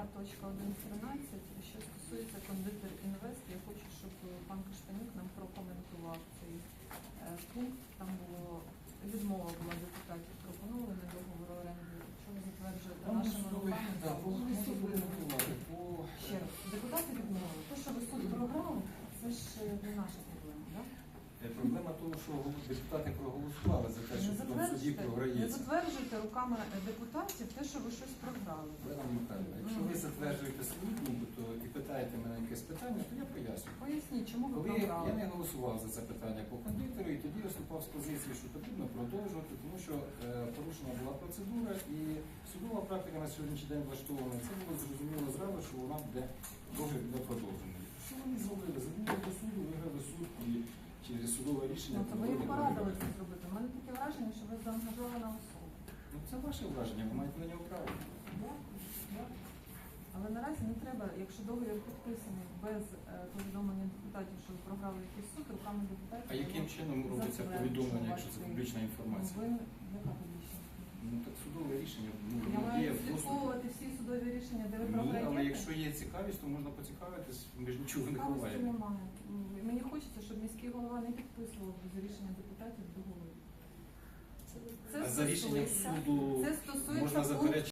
2.1.13, що стосується кондитер інвест, я хочу, щоб пан Каштанюк нам прокоментував цей е, пункт. Там було відмова була депутатів про поновлення договору оренди. Якщо ви затверджуєте нашими руками, да, то по ще раз. Депутати відмовили. Те, що ви суд програли, це ж е, не наша проблема, так? Е, Проблема того, що депутати проголосували за те, що в суді затверджуйте, не затверджуйте руками депутатів те, що ви щось програли. Якщо ви затверджуєте свою думку, то і питаєте мене якесь питання, то я поясню. Поясніть, чому ви Коли програли? я не голосував за це питання по кондитеру, і тоді виступав з позиції, що потрібно продовжувати, тому що е, порушена була процедура, і судова практика на сьогоднішній день влаштована. Це було зрозуміло зразу, що вона буде договір буде продовжений. Що вони зробили? Забули до суду, виграли суд і через судове рішення. Ну, то ви продовжили порадили це зробити. У мене таке враження, що ви заангажована особа. Ну це ваше враження, ви маєте на нього право. Але наразі не треба, якщо договір підписаний без е, повідомлення депутатів, що ви програли якийсь суд, руками депутатів. А яким чином робиться повідомлення, якщо це публічна Ну, інформація? ви яка публічна? Ну так судове рішення ну, Я маю є в всі судові рішення, де ви Ні, програєте. але якщо є цікавість, то можна поцікавитись, ми ж нічого не ховаємо. немає. Ну, Мені хочеться, щоб міський голова не підписував без рішення депутатів договору. Це А за рішенням стосується- суду Це стосується можна заперечити.